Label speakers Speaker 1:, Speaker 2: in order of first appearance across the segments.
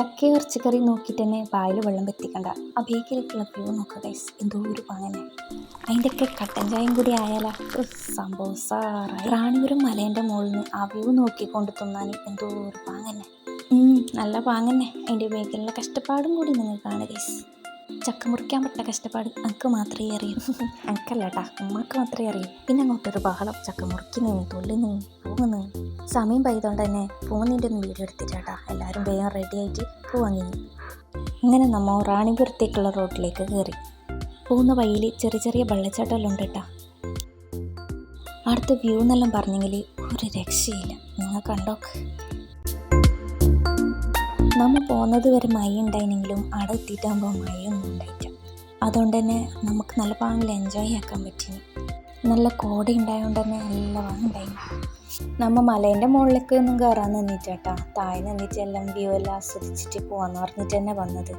Speaker 1: ചക്ക ഇറച്ചിക്കറി നോക്കിയിട്ട് തന്നെ വായിൽ വെള്ളം വെത്തിക്കണ്ട ആ ബേക്കിലേക്കുള്ള വ്യൂ നോക്കുക ഗൈസ് എന്തോ ഒരു പാങ്ങനെ അതിന്റെയൊക്കെ കട്ടൻ ചായയും കൂടി ആയാലാ. സംഭവം സാറായി റാണിപുരം മലേന്റെ മുകളിൽ നിന്ന് വ്യൂ നോക്കിക്കൊണ്ട് തിന്നാൻ എന്തോ ഒരു പാങ്ങന്നെ നല്ല പാങ്ങന്നെ. അതിന്റെ ബേക്കിലുള്ള കഷ്ടപ്പാടും കൂടി നിങ്ങൾ കാണുക ഗൈസ് ചക്ക മുറിക്കാൻ പറ്റ കഷ്ടപ്പാട് എനിക്ക് മാത്രമേ അറിയൂ. എനിക്കല്ല കേട്ടാ ഉമ്മക്ക് മാത്രമേ അറിയൂ. പിന്നെ അങ്ങോട്ടൊരു ബഹളം. ചക്ക മുറിക്കുന്നു തൊല്ലുന്നു പോകുന്നു സമയം പോയതുകൊണ്ട് തന്നെ പോകുന്നതിന്റെ ഒന്ന് വീഡിയോ എടുത്തിട്ടാ. എല്ലാവരും വേഗം റെഡി ആയിട്ട് പോവാങ്ങി അങ്ങനെ നമ്മൾ റാണിപുരത്തേക്കുള്ള റോഡിലേക്ക് കയറി പോകുന്ന വഴിയിൽ ചെറിയ ചെറിയ വെള്ളച്ചാട്ടമെല്ലാം ഉണ്ട് കേട്ടാ അടുത്ത വ്യൂ എന്നെല്ലാം പറഞ്ഞെങ്കിൽ ഒരു രക്ഷയില്ല. നിങ്ങൾ കണ്ടോ? നമ്മൾ പോകുന്നത് വരെ മഴ ഉണ്ടായിരുന്നെങ്കിലും അവിടെ എത്തിയിട്ടാകുമ്പോൾ മഴയൊന്നും ഉണ്ടായിട്ടില്ല അതുകൊണ്ട് തന്നെ നമുക്ക് നല്ല പാങ്ങിൽ എൻജോയ് ആക്കാൻ പറ്റി നല്ല കോട ഉണ്ടായതുകൊണ്ട് തന്നെ നല്ല വാങ്ങുണ്ടായി നമ്മൾ മലേന്റെ മുകളിലേക്ക് ഒന്നും കയറാൻ നിന്നിട്ടാ താഴെ നിന്നിട്ട് എല്ലാം വ്യൂ എല്ലാം ആസ്വദിച്ചിട്ട് പോകാന്ന് പറഞ്ഞിട്ട് തന്നെ വന്നത്.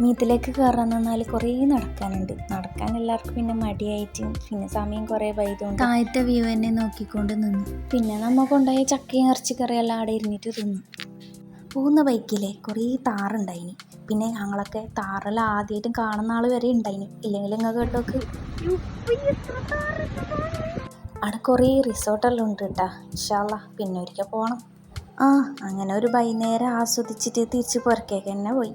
Speaker 1: മീത്തിലേക്ക് കയറാൻ നിന്നാൽ കുറേ നടക്കാനുണ്ട്. നടക്കാൻ എല്ലാവർക്കും പിന്നെ മടിയായിട്ടും പിന്നെ സമയം കുറേ വൈകുകൊണ്ട് താഴത്തെ വ്യൂ തന്നെ നോക്കിക്കൊണ്ട് നിന്നു. പിന്നെ നമ്മൾ കൊണ്ടുപോയ ചക്കയും ഇറച്ചിക്കറിയെല്ലാം അവിടെ ഇരുന്നിട്ട് തിന്നു. പോകുന്ന ബൈക്കിലെ കുറേ താറുണ്ടായിനി. പിന്നെ ഞങ്ങളൊക്കെ താറെല്ലാം ആദ്യമായിട്ടും കാണുന്ന ആൾ വരെ ഉണ്ടായിനി. ഇല്ലെങ്കിൽ നിങ്ങൾ കേട്ടോക്ക്. അവിടെ കുറേ റിസോർട്ടെല്ലാം ഉണ്ട് കേട്ടാ ഇൻഷാല്ല പിന്നെ ഒരിക്കൽ പോകണം ആ അങ്ങനെ ഒരു വൈകുന്നേരം ആസ്വദിച്ചിട്ട് തിരിച്ച് പുറക്കേക്ക് തന്നെ പോയി.